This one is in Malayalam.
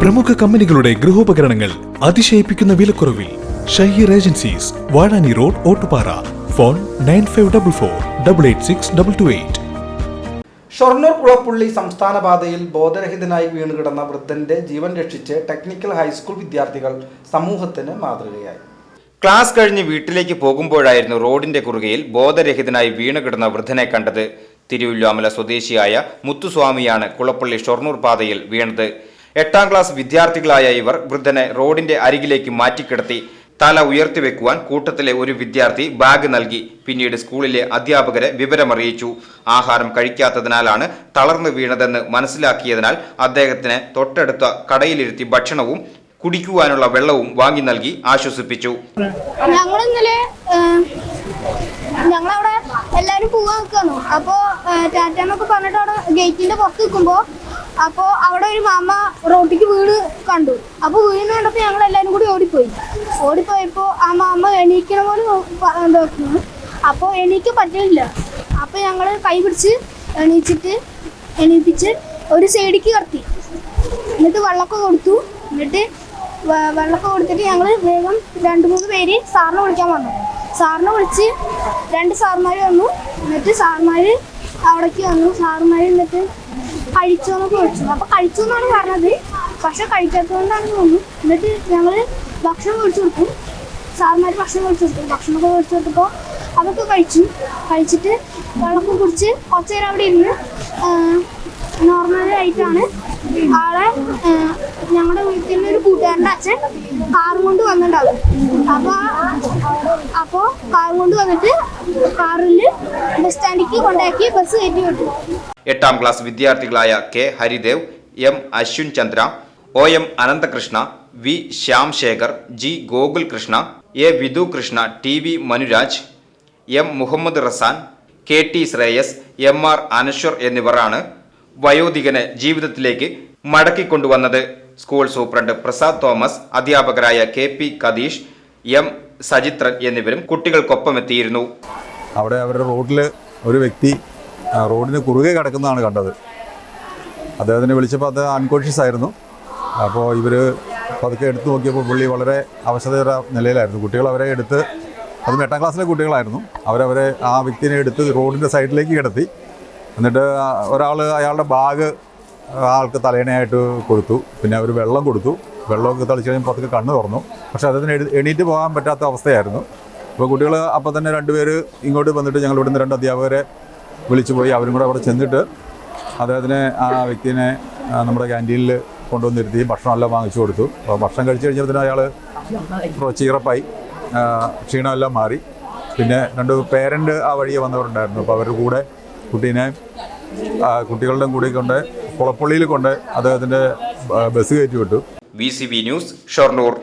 പ്രമുഖ കമ്പനികളുടെ ഗൃഹോപകരണങ്ങൾ അതിശയിപ്പിക്കുന്ന വിലക്കുറവിൽ Shaheer agencies Vazhani road Ottupara. Phone nine five double four double eight six double two eight. Shoranur Kulappully സംസ്ഥാന പാതയിൽ ബോധരഹിതനായി വീണുകിടന്ന വൃദ്ധന്റെ ജീവൻ രക്ഷിച്ച് ടെക്നിക്കൽ ഹൈസ്കൂൾ വിദ്യാർത്ഥികൾ സമൂഹത്തിന് മാതൃകയായി. ക്ലാസ് കഴിഞ്ഞ് വീട്ടിലേക്ക് പോകുമ്പോഴായിരുന്നു റോഡിന്റെ കുറുകയിൽ ബോധരഹിതനായി വീണുകിടന്ന വൃദ്ധനെ കണ്ടത്. തിരുവല്ലാമല സ്വദേശിയായ മുത്തുസ്വാമിയാണ് കുളപ്പള്ളി ഷൊർണൂർ പാതയിൽ വീണത്. എട്ടാം ക്ലാസ് വിദ്യാർത്ഥികളായ ഇവർ വൃദ്ധനെ റോഡിന്റെ അരികിലേക്ക് മാറ്റിക്കിടത്തി തല ഉയർത്തിവെക്കുവാൻ കൂട്ടത്തിലെ ഒരു വിദ്യാർത്ഥി ബാഗ് നൽകി. പിന്നീട് സ്കൂളിലെ അധ്യാപകരെ വിവരമറിയിച്ചു. ആഹാരം കഴിക്കാത്തതിനാലാണ് തളർന്നു വീണതെന്ന് മനസ്സിലാക്കിയതിനാൽ അദ്ദേഹത്തിന് തൊട്ടടുത്ത കടയിലിരുത്തി ഭക്ഷണവും കുടിക്കുവാനുള്ള വെള്ളവും വാങ്ങി നൽകി ആശ്വസിപ്പിച്ചു. ഞങ്ങൾ ഞങ്ങളവിടെ എല്ലാവരും പോവാൻ നിൽക്കുന്നു അപ്പോ ടാറ്റാന്നൊക്കെ പറഞ്ഞിട്ട് അവിടെ ഗേറ്റിന്റെ പുറത്ത് നിൽക്കുമ്പോ അപ്പോ അവിടെ ഒരു മാമ റോട്ടിക്ക് വീട് കണ്ടു. അപ്പൊ വീണ് കണ്ടപ്പോ ഞങ്ങൾ എല്ലാവരും കൂടി ഓടിപ്പോയി. ഓടിപ്പോയപ്പോ ആ മാമ എണീക്കണ പോലെ നോക്കുന്നു അപ്പോ എണീക്കാൻ പറ്റില്ല അപ്പൊ ഞങ്ങൾ കൈ പിടിച്ച് എണീച്ചിട്ട് എണീപ്പിച്ച് ഒരു സൈഡിക്ക് കടത്തി. എന്നിട്ട് വെള്ളമൊക്കെ കൊടുത്തു. എന്നിട്ട് വെള്ളമൊക്കെ കൊടുത്തിട്ട് ഞങ്ങൾ വേഗം രണ്ട് മൂന്ന് പേര് സാറിനെ വിളിക്കാൻ വന്നു. സാറിനെ വിളിച്ച് രണ്ട് സാറുമാർ വന്നു. എന്നിട്ട് സാറുമാർ അവിടേക്ക് വന്നു. സാറുമാർ എന്നിട്ട് കഴിച്ചോ എന്നൊക്കെ ചോദിച്ചു അപ്പൊ കഴിച്ചു എന്നാണ് പറഞ്ഞത്. പക്ഷെ കഴിക്കാത്തതുകൊണ്ടാണ് തോന്നുന്നു. എന്നിട്ട് ഞങ്ങൾ ഭക്ഷണം മേടിച്ചു കൊടുക്കും സാറുമാർ ഭക്ഷണം മേടിച്ചു കൊടുക്കും ഭക്ഷണമൊക്കെ മേടിച്ചു കൊടുത്തപ്പോൾ അതൊക്കെ കഴിച്ചു. കഴിച്ചിട്ട് വെള്ളമൊക്കെ കുടിച്ച് കുറച്ചു നേരം അവിടെ ഇരുന്ന് നോർമലായിട്ടാണ് ആളെ ഞങ്ങളുടെ വീട്ടിൽ നിന്ന് ഒരു കൂട്ടുകാരന്റെ അച്ഛൻ കാറും കൊണ്ട് വന്നിട്ടുണ്ടാവും. അപ്പൊ അപ്പോ കാറും കൊണ്ട് വന്നിട്ട് കാറിൽ ബസ് സ്റ്റാൻഡിലേക്ക് കൊണ്ടാക്കി ബസ് കയറ്റി വിട്ടു. എട്ടാം class വിദ്യാർത്ഥികളായ K Haridev M Ashwin Chandra O M Ananthakrishna V Shyam Shekhar G Gokul Krishna A Vidhu Krishna T V Manuraj M Muhammad Razan K T Shreyas M R Anaswar എന്നിവരാണ് വയോധികനെ ജീവിതത്തിലേക്ക് മടക്കിക്കൊണ്ടുവന്നത്. സ്കൂൾ സൂപ്രണ്ട് പ്രസാദ് തോമസ് അധ്യാപകരായ K P Katheesh M Sajithran എന്നിവരും കുട്ടികൾക്കൊപ്പം എത്തിയിരുന്നു അവിടെ അവരുടെ റോഡിൽ ഒരു വ്യക്തി റോഡിന് കുറുകെ കിടക്കുന്നതാണ് കണ്ടത്. അദ്ദേഹത്തിനെ വിളിച്ചപ്പോൾ അത് അൺകോൺഷ്യസ് ആയിരുന്നു. അപ്പോൾ ഇവർ പതുക്കെ എടുത്തു നോക്കിയപ്പോൾ പുള്ളി വളരെ അവശതയുടെ നിലയിലായിരുന്നു. കുട്ടികൾ അവരെ എടുത്ത് അതും എട്ടാം ക്ലാസ്സിലെ കുട്ടികളായിരുന്നു. അവരവരെ ആ വ്യക്തിനെ എടുത്ത് റോഡിന്റെ സൈഡിലേക്ക് കിടത്തി. എന്നിട്ട് ഒരാൾ അയാളുടെ ബാഗ് ആൾക്ക് തലേണയായിട്ട് കൊടുത്തു. പിന്നെ അവർ വെള്ളം കൊടുത്തു. വെള്ളമൊക്കെ തളിച്ച് കഴിഞ്ഞപ്പോൾ പതുക്കെ കണ്ണ് തുറന്നു. പക്ഷേ അദ്ദേഹത്തിന് എണീറ്റ് പോകാൻ പറ്റാത്ത അവസ്ഥയായിരുന്നു. അപ്പോൾ കുട്ടികൾ അപ്പോൾ തന്നെ രണ്ടുപേർ ഇങ്ങോട്ട് വന്നിട്ട് ഞങ്ങൾ ഇവിടുന്ന് രണ്ട് അധ്യാപകരെ വിളിച്ചു പോയി അവരും കൂടെ അവിടെ ചെന്നിട്ട് അദ്ദേഹത്തിനെ ആ വ്യക്തിനെ നമ്മുടെ ക്യാന്റീനിൽ കൊണ്ടുവന്നിരുത്തി ഭക്ഷണമെല്ലാം വാങ്ങിച്ചു കൊടുത്തു. അപ്പോൾ ഭക്ഷണം കഴിച്ചു കഴിഞ്ഞപ്പോൾ അയാൾ ചീറപ്പായി ക്ഷീണമെല്ലാം മാറി. പിന്നെ രണ്ട് പേരന്റ് ആ വഴിയെ വന്നവരുണ്ടായിരുന്നു. അപ്പോൾ അവരുടെ കൂടെ കുട്ടീനെ ആ, കുട്ടികളുടെ കൂടെ കൊണ്ട് കുളപ്പള്ളിയിൽ കൊണ്ട് അദ്ദേഹത്തിന്റെ ബസ് കയറ്റി വിട്ടു. V C B news Shoranur.